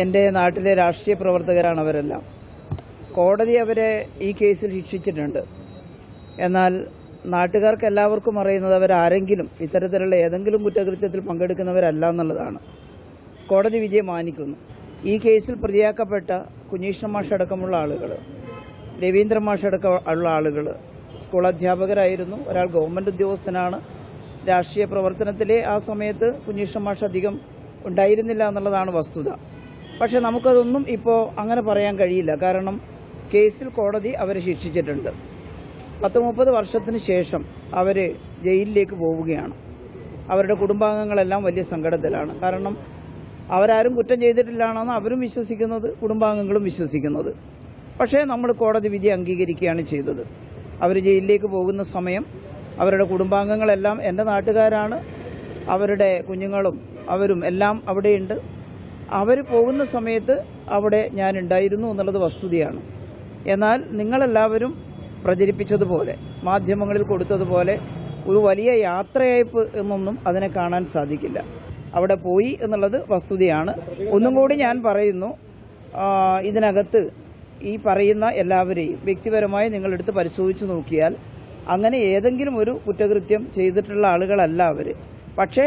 എന്റെ നാട്ടിലെ രാഷ്ട്രീയ പ്രവർത്തകരാണ് അവരെല്ലാം. കോടതി അവരെ ഈ കേസിൽ ശിക്ഷിച്ചിട്ടുണ്ട്. എന്നാൽ നാട്ടുകാർക്ക് എല്ലാവർക്കും അറിയുന്നത് അവരാരെങ്കിലും ഇത്തരത്തിലുള്ള ഏതെങ്കിലും കുറ്റകൃത്യത്തിൽ പങ്കെടുക്കുന്നവരല്ല എന്നുള്ളതാണ്. കോടതി വിജയം മാനിക്കുന്നു. ഈ കേസിൽ പ്രതിയാക്കപ്പെട്ട കുഞ്ഞീഷ്ണ മാഷ് അടക്കമുള്ള ആളുകൾ രവീന്ദ്ര മാഷ് അടക്കം ഉള്ള ആളുകൾ സ്കൂൾ അധ്യാപകരായിരുന്നു. ഒരാൾ ഗവൺമെന്റ് ഉദ്യോഗസ്ഥനാണ്. രാഷ്ട്രീയ പ്രവർത്തനത്തിലെ ആ സമയത്ത് കുഞ്ഞീഷ്ണ മാഷ് അധികം ഉണ്ടായിരുന്നില്ല എന്നുള്ളതാണ് വസ്തുത. പക്ഷെ നമുക്കതൊന്നും ഇപ്പോൾ അങ്ങനെ പറയാൻ കഴിയില്ല. കാരണം കേസിൽ കോടതി അവരെ ശിക്ഷിച്ചിട്ടുണ്ട്. പത്ത് മുപ്പത് വർഷത്തിന് ശേഷം അവർ ജയിലിലേക്ക് പോവുകയാണ്. അവരുടെ കുടുംബാംഗങ്ങളെല്ലാം വലിയ സങ്കടത്തിലാണ്. കാരണം അവരാരും കുറ്റം ചെയ്തിട്ടില്ലാണെന്ന് അവരും വിശ്വസിക്കുന്നത് കുടുംബാംഗങ്ങളും വിശ്വസിക്കുന്നത്. പക്ഷേ നമ്മൾ കോടതി വിധി അംഗീകരിക്കുകയാണ് ചെയ്തത്. അവർ ജയിലിലേക്ക് പോകുന്ന സമയം അവരുടെ കുടുംബാംഗങ്ങളെല്ലാം എന്റെ നാട്ടുകാരാണ്. അവരുടെ കുഞ്ഞുങ്ങളും അവരും എല്ലാം അവിടെയുണ്ട്. അവർ പോകുന്ന സമയത്ത് അവിടെ ഞാൻ ഉണ്ടായിരുന്നു എന്നുള്ളത് വസ്തുതയാണ്. എന്നാൽ നിങ്ങളെല്ലാവരും പ്രചരിപ്പിച്ചതുപോലെ മാധ്യമങ്ങളിൽ കൊടുത്തതുപോലെ ഒരു വലിയ യാത്രയയപ്പ് എന്നൊന്നും അതിനെ കാണാൻ സാധിക്കില്ല. അവിടെ പോയി എന്നുള്ളത് വസ്തുതയാണ്. ഒന്നും കൂടി ഞാൻ പറയുന്നു ഇതിനകത്ത് ഈ പറയുന്ന എല്ലാവരെയും വ്യക്തിപരമായി നിങ്ങളെടുത്ത് പരിശോധിച്ച് നോക്കിയാൽ അങ്ങനെ ഏതെങ്കിലും ഒരു കുറ്റകൃത്യം ചെയ്തിട്ടുള്ള ആളുകളല്ല അവർ പക്ഷേ